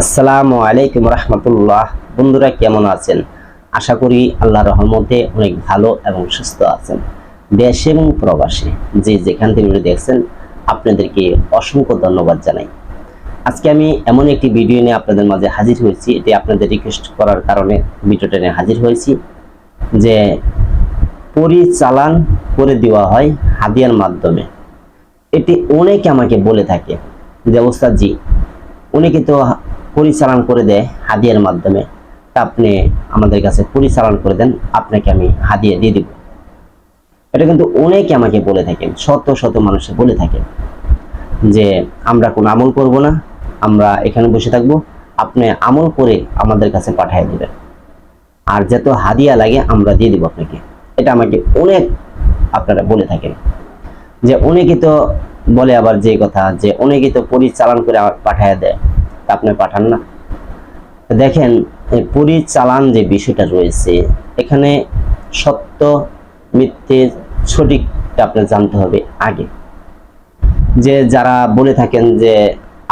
আসসালামু আলাইকুম রহমতুল্লাহ। বন্ধুরা, কেমন আছেন? আশা করি আল্লাহ রহমতে অনেক ভালো এবং সুস্থ আছেন। দেশে এবং প্রবাসে যে যেখান থেকে ভিডিও দেখছেন, আপনাদেরকে অসংখ্য ধন্যবাদ জানাই। আজকে আমি এমন একটি ভিডিও নিয়ে আপনাদের মাঝে হাজির হয়েছি। এটি আপনাদের রিকোয়েস্ট করার কারণে ভিডিওটা নিয়ে হাজির হয়েছি যে পরিচালান করে দেওয়া হয় হাদিয়ার মাধ্যমে। এটি অনেকে আমাকে বলে থাকে যে, ওস্তাদজি, উনি কিন্তু পরিচালন করে দেয় হাদিয়ার মাধ্যমে, তা আপনি আমাদের কাছে পরিচালন করে দেন, আপনাকে আমি হাদিয়া দিয়ে দিব। এটা কিন্তু অনেকে আমাকে বলে থাকেন, শত শত মানুষে বলে থাকেন যে, আমরা কোনো আমল করব না, আমরা এখানে বসে থাকব, আপনি আমল করে আমাদের কাছে পাঠিয়ে দেবেন। আর যত হাদিয়া লাগে, আমরা দিয়ে দিব আপনাকে। এটা আমাকে অনেক আপনারা বলে থাকেন। যে অনেকে তো বলে আবার যে কথা, যে অনেকে তো পরিচালন করে পাঠায় দেয়। তা আপনি পাঠান না। দেখেন পরিচালান যে বিষয়টা রয়েছে, এখানে সত্য, মিথ্যে সঠিকটা আপনার জানতে হবে আগে। যে যারা বলে থাকেন যে,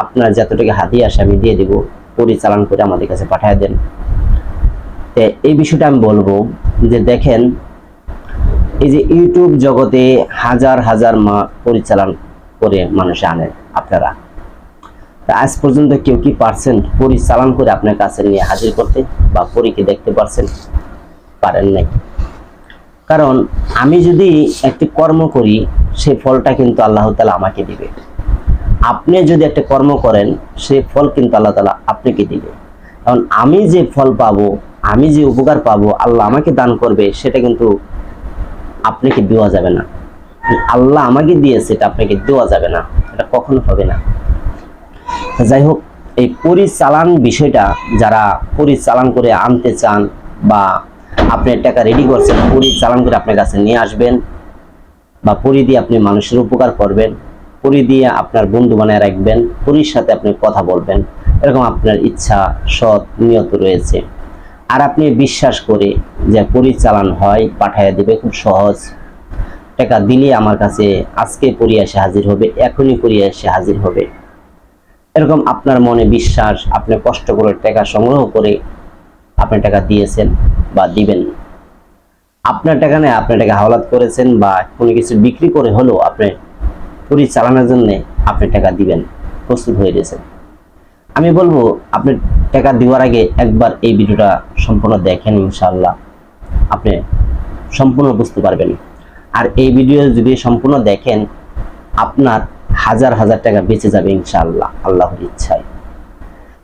আপনার যতটুকু হাতিয়ে আসে আমি দিয়ে দিব পরিচালন করে আমাদের কাছে পাঠিয়ে দেন। তো এই বিষয়টা আমি বলব যে দেখেন, এই যে ইউটিউব জগতে হাজার হাজার মা পরিচালন করে মানুষ আনেন আপনারা। আজ পর্যন্ত কেউ কি পারছেন পরিচালন করে আপনার কাছে নিয়ে হাজির করতে বা পরীকে দেখতে পারছেন? পারেন নাই। কারণ আমি যদি একটি কর্ম করি সেই ফলটা কিন্তু আল্লাহ তালা আমাকে দিবে। আপনি যদি একটা কর্ম করেন সেই ফল কিন্তু আল্লাহ তালা আপনাকে দিবে। কারণ আমি যে ফল পাবো, আমি যে উপকার পাবো, আল্লাহ আমাকে দান করবে, সেটা কিন্তু আপনাকে দেওয়া যাবে না। আল্লাহ আমাকে দিয়েছে এটা আপনাকে দেওয়া যাবে না। এটা কখনো হবে না। যাই হোক এই পরিচালান বিষয়টা যারা পরিচালন করে আনতে চান বা আপনি টাকা রেডি করছেন, পরিচালন করে আপনার কাছে নিয়ে আসবেন বা পরি দিয়ে আপনি মানুষের উপকার করবেন, পরি দিয়ে আপনার বন্ধু বানায় রাখবেন, পরির সাথে আপনি কথা বলবেন, এরকম আপনার ইচ্ছা, সৎ, নিয়ত রয়েছে। আর আপনি বিশ্বাস করে যে পরিচালন হয়, পাঠাইয়া দেবে, খুব সহজ। টাকা দিলে আমার কাছে আজকে পড়িয়ে এসে হাজির হবে, এখনই পড়িয়ে এসে হাজির হবে। এরকম আপনার মনে বিশ্বাস, আপনি কষ্ট করে টাকা সংগ্রহ করে আপনি টাকা দিয়েছেন বা দিবেন। আপনার টাকা নেই আপনার টাকা হাওলাত করেছেন বা কোনো কিছু বিক্রি করে হলেও আপনি পরিচালনার জন্য আপনি টাকা দিবেন, প্রস্তুত হয়ে গেছেন। আমি বলব, আপনি টাকা দেওয়ার আগে একবার এই ভিডিওটা সম্পূর্ণ দেখেন ইনশাল্লাহ আপনি সম্পূর্ণ বুঝতে পারবেন। আর এই ভিডিও যদি সম্পূর্ণ দেখেন, আপনার হাজার হাজার টাকা বেঁচে যাবে ইনশাআল্লাহ, আল্লাহর ইচ্ছায়।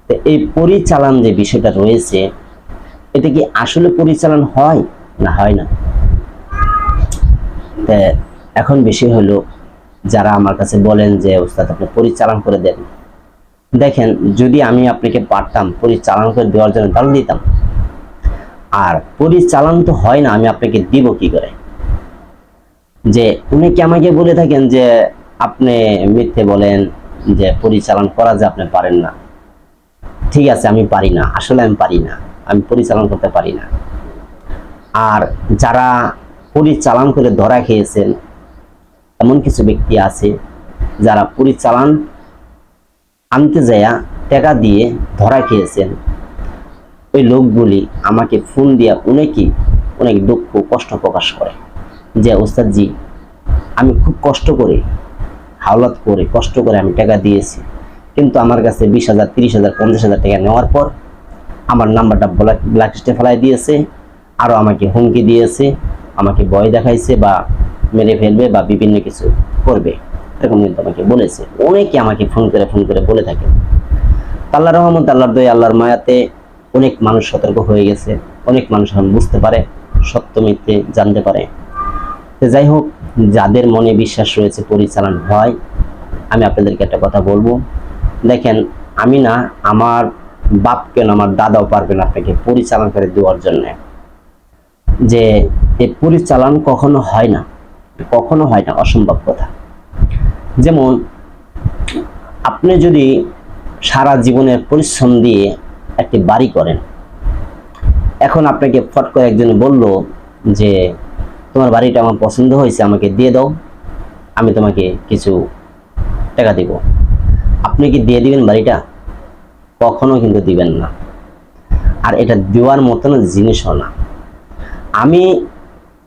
তো এই পরিচালন যে বিষয়টা রয়েছে, এটা কি আসলে পরিচালন হয় না হয় না? তা এখন বিষয় হলো, যারা আমার কাছে বলেন যে, ওস্তাদ, আপনি পরিচালন করে দেন। দেখেন, যদি আমি আপনাকে পারতাম, পরিচালন করে দেওয়ার জন্য তাহলে দিতাম, আর পরিচালন তো হয় না, আমি আপনাকে দিব কি করে? যে, উনি কি আমাকে বলে থাকেন যে আপনি মিথ্যে বলেন যে পরিচালন করা যে আপনি পারেন না। ঠিক আছে, আমি পারি না। আসলে আমি পারি না। আমি পরিচালন করতে পারি না। আর যারা পরিচালন করে ধরা খেয়েছেন, এমন কিছু ব্যক্তি আছে যারা পরিচালন আনতে যায়া টাকা দিয়ে ধরা খেয়েছেন। ওই লোকগুলি আমাকে ফোন দিয়া অনেকেই অনেক দুঃখ, কষ্ট প্রকাশ করে যে, ওস্তাদজি, আমি খুব কষ্ট করে হাওলাত করে, কষ্ট করে আমি টাকা দিয়েছি। কিন্তু আমার কাছে বিশ হাজার, তিরিশ হাজার, পঞ্চাশ হাজার টাকা নেওয়ার পর আমার নাম্বারটা ব্ল্যাক ব্ল্যাকলিস্টে ফেলাই দিয়েছে আরও আমাকে হুমকি দিয়েছে, আমাকে ভয় দেখাইছে বা মেরে ফেলবে বা বিভিন্ন কিছু করবে, এরকম কিন্তু আমাকে বলেছে। অনেকে আমাকে ফোন করে ফোন করে বলে থাকে। আল্লাহ রহমত, আল্লাহর দয়, আল্লাহর মায়াতে অনেক মানুষ সতর্ক হয়ে গেছে। অনেক মানুষ এখন বুঝতে পারে, সত্য মিথ্যে জানতে পারে। যাই হোক, যাদের মনে বিশ্বাস রয়েছে পরিচালন হয়, আমি আপনাদেরকে একটা কথা বলব। দেখেন, আমি না, আমার বাপ কেন আমার দাদাও পারবেন আপনাকে পরিচালন করে দেওয়ার জন্য। যে এই পরিচালন কখনো হয় না, কখনো হয় না, অসম্ভব কথা। যেমন, আপনি যদি সারা জীবনের পরিশ্রম দিয়ে একটি বাড়ি করেন, এখন আপনাকে ফট করে একজন বলল যে তোমার বাড়িটা আমার পছন্দ হয়েছে, আমাকে দিয়ে দাও, আমি তোমাকে কিছু টাকা দিব। আপনি কি দিয়ে দিবেন বাড়িটা? কখনো কিন্তু দিবেন না। আর এটা দেওয়ার মতন জিনিসও না। আমি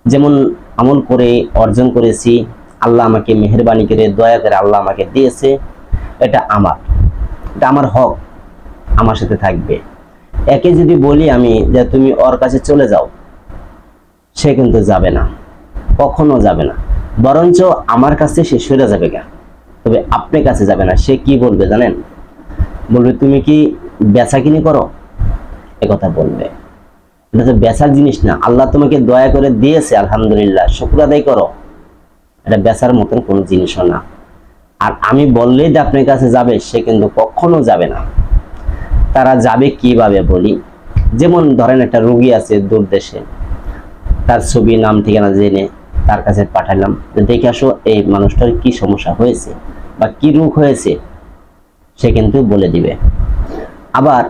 যেমন আমল করে, অর্জন করেছি, আল্লাহ আমাকে মেহরবানি করে, দয়া করে আল্লাহ আমাকে দিয়েছে, এটা আমার। এটা আমার হক, আমার সাথে থাকবে। একে যদি বলি আমি যে তুমি ওর কাছে চলে যাও সে কিন্তু যাবে না। কখনো যাবে না। বরঞ্চ আমার কাছে সে সরে যাবে কেন তবে আপনার কাছে যাবে না। সে কি বলবে জানেন? বলবে, তুমি কি বেচা কিনে করো কথা বলবে। এটা তো বেচার জিনিস না। আল্লাহ তোমাকে দয়া করে দিয়েছে, আলহামদুলিল্লাহ। শুক্র আদায় করো। এটা বেচার মতন কোনো জিনিসও না। আর আমি বললেই যে আপনার কাছে যাবে, সে কিন্তু কখনো যাবে না। তারা যাবে কীভাবে বলি? যেমন ধরেন একটা রুগী আছে দূর দেশে তার ছবি, নাম, ঠিকানা জেনে তার কাছে পাঠালাম। দেখে আসো এই মানুষটার কি সমস্যা হয়েছে বা কি রোগ হয়েছে, সে কিন্তু বলে দিবে। আবার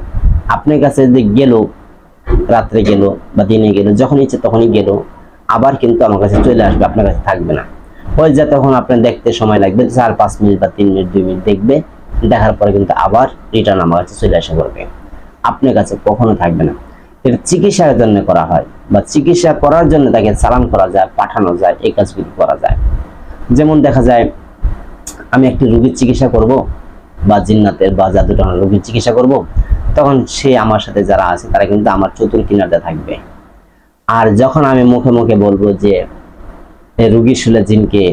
আপনার কাছে যে গেল, রাত্রে গেল বা দিনে গেল, যখন ইচ্ছে তখনই গেল, আবার কিন্তু আমার কাছে চলে আসবে, আপনার কাছে থাকবে না। ওই যে তখন আপনার দেখতে সময় লাগবে, চার, পাঁচ মিনিট বা তিন মিনিট, দুই মিনিট দেখবে, দেখার পরে কিন্তু আবার রিটার্ন আমার কাছে চলে আসা করবে। আপনার কাছে কখনো থাকবে না। এটা চিকিৎসার জন্য করা হয় বা চিকিৎসা করার জন্য তাকে চালান করা যায়, পাঠানো যায়, এই কাজগুলি করা যায়। যেমন দেখা যায়, আমি একটি রোগীর চিকিৎসা করব বা জিন্নাতের বা জাদুটানোর রোগীর চিকিৎসা করব, তখন সে আমার সাথে যারা আছে তারা কিন্তু আমার চতুর কিনারটা থাকবে। আর যখন আমি মুখে মুখে বলব যে রুগী শুলে জিনকে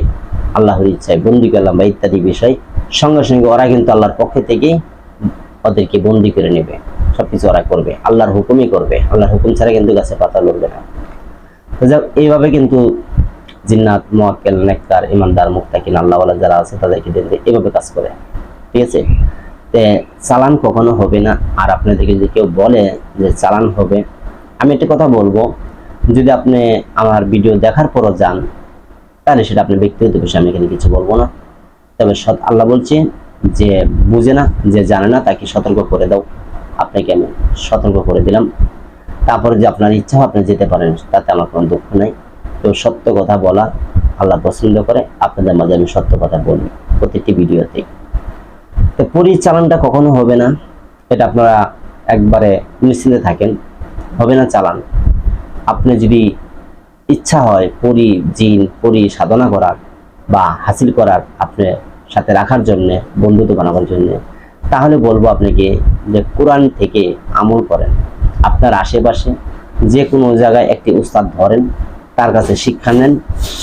আল্লাহর ইচ্ছায় বন্দি করলাম বা ইত্যাদি বিষয়, সঙ্গে সঙ্গে ওরা কিন্তু আল্লাহর পক্ষ থেকেই ওদেরকে বন্দি করে নেবে। সবকিছু ওরা করবে। আল্লাহর হুকুমই করবে। আল্লাহর হুকুম ছাড়া কিন্তু গাছে পাতা লড়বে না। যাক, এইভাবে কিন্তু জিন্নাত, মোয়াক্কেল, নেককার, ইমানদার মুক্তাকিন আল্লাহওয়ালা যারা আছে তাদেরকে দেখবে এইভাবে কাজ করে। ঠিক আছে? চালান কখনো হবে না। আর আপনাদেরকে যদি কেউ বলে যে চালান হবে, আমি একটা কথা বলব। যদি আপনি আমার ভিডিও দেখার পরও যান, তাহলে সেটা আপনি ব্যক্তিগত বিষয় আমি এখানে কিছু বলব না। তবে সৎ আল্লাহ বলছে যে বুঝে না, যে জানে না, তাকে সতর্ক করে দাও। আপনাকে আমি সতর্ক করে দিলাম। তারপরে যে আপনার ইচ্ছা আপনি যেতে পারেন, তাতে আমার কোনো দুঃখ নেই। তো সত্য কথা বলা, আল্লাহ পছন্দ করে, আপনাদের মাঝে আমি সত্য কথা বলি প্রতিটি ভিডিওতে। তো পরিচালনটা কখনো হবে না, এটা আপনারা একবারে নিশ্চিন্তে থাকেন। হবে না চালান। আপনি যদি ইচ্ছা হয় পরি জিন, পরি সাধনা করার বা হাসিল করার আপনার সাথে রাখার জন্য, বন্ধুত্ব বানাবার জন্য তাহলে বলব আপনাকে যে কোরআন থেকে আমল করেন। আপনার আশেপাশে যে কোনো জায়গায় একটি উস্তাদ ধরেন, তার কাছে শিক্ষা নেন,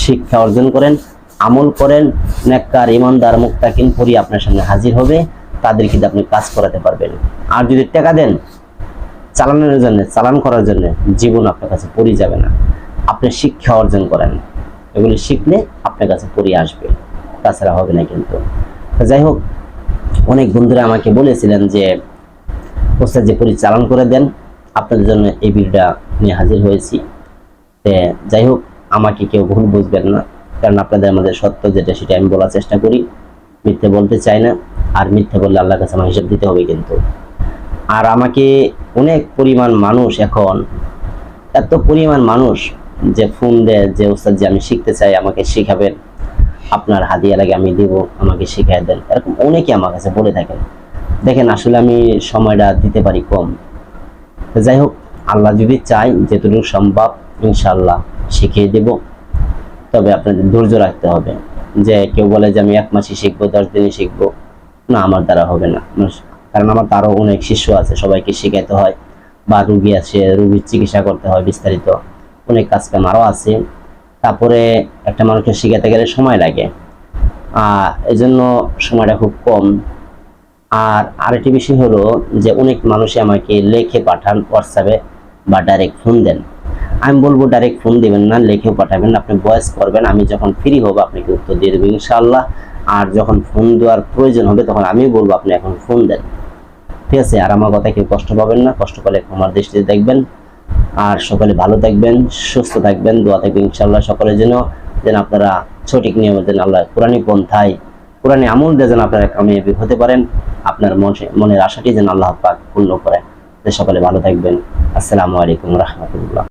শিক্ষা অর্জন করেন, আমল করেন, নেককার, ইমানদার মুক্তাকিন পরি আপনার সামনে হাজির হবে, তাদের কিন্তু আপনি কাজ করাতে পারবেন। আর যদি টাকা দেন, চালানোর জন্য, চালান করার জন্য জীবন আপনার কাছে পড়ে যাবে না। আপনি শিক্ষা অর্জন করেন, এগুলি শিখলে আপনার কাছে পড়ে আসবে। তাছাড়া হবে না কিন্তু। যাই হোক অনেক বন্ধুরা আমাকে বলেছিলেন যে, ওস্তাদ যে পরিচালন করে দেন, আপনাদের জন্য এই ভিডিওটা নিয়ে হাজির হয়েছি। যাই হোক, আমাকে কেউ ভুল বুঝবেন না, কারণ আপনাদের আমাদের সত্য যেটা সেটা আমি বলার চেষ্টা করি। মিথ্যে বলতে চাই না, আর মিথ্যে বললে আল্লাহর কাছে আমার হিসাব দিতে হবে কিন্তু। আর আমাকে অনেক পরিমাণ মানুষ এখন, এত পরিমাণ মানুষ যে ফোন দেয় যে, ওস্তাদ যে আমি শিখতে চাই, আমাকে শিখাবেন। আপনার হাদিয়া লাগে আমি দিব, আমাকে শিখাই দেন। এরকম অনেকে আমার কাছে বলে থাকেন। দেখেন, আসলে আমি সময়টা দিতে পারি কম। যাই হোক, আল্লাহ যদি চাই যেটুকু সম্ভব ইনশাল্লাহ শিখিয়ে দেব। তবে আপনাদের ধৈর্য রাখতে হবে যে কেউ বলে যে আমি এক মাসে শিখব, দশ দিনে শিখব। না, আমার দ্বারা হবে না। কারণ আমার তারও অনেক শিষ্য আছে, সবাইকে শেখাতে হয়। বা রুগী আছে, রুগীর চিকিৎসা করতে হয় বিস্তারিত। অনেক কাজ কাম আরও আছে। তারপরে একটা মানুষকে শেখাতে গেলে সময় লাগে। আহ এই জন্য সময়টা খুব কম। আর আরেকটি বিষয় হলো যে অনেক মানুষই আমাকে লেখে পাঠান হোয়াটসঅ্যাপে বা ডাইরেক্ট ফোন দেন। আমি বলব ডাইরেক্ট ফোন দেবেন না, লেখেও পাঠাবেন আপনি ভয়েস করবেন, আমি যখন ফ্রি হব আপনাকে উত্তর দিয়ে দেবো ইনশাআল্লাহ। আর যখন ফোন দেওয়ার প্রয়োজন হবে তখন আমি বলব আপনি এখন ফোন দেন। ঠিক আছে? আর আমার কথা কেউ কষ্ট পাবেন না, কষ্ট পেলে আমার দৃষ্টিতে দেখবেন। আর সকলে ভালো থাকবেন, সুস্থ থাকবেন, দোয়া থাকবেন ইনশাল্লাহ সকলের জন্য। যেন আপনারা সঠিক নিয়মে যেন আল্লাহ কোরআনী পন্থায়, কোরআনে আমল দিয়ে যেন আপনারা কামিয়াবি হতে পারেন। আপনার মনে মনের আশাটি যেন আল্লাহ পাক পূর্ণ করেন। সকলে ভালো থাকবেন। আসসালামু আলাইকুম রহমতুল্লাহ।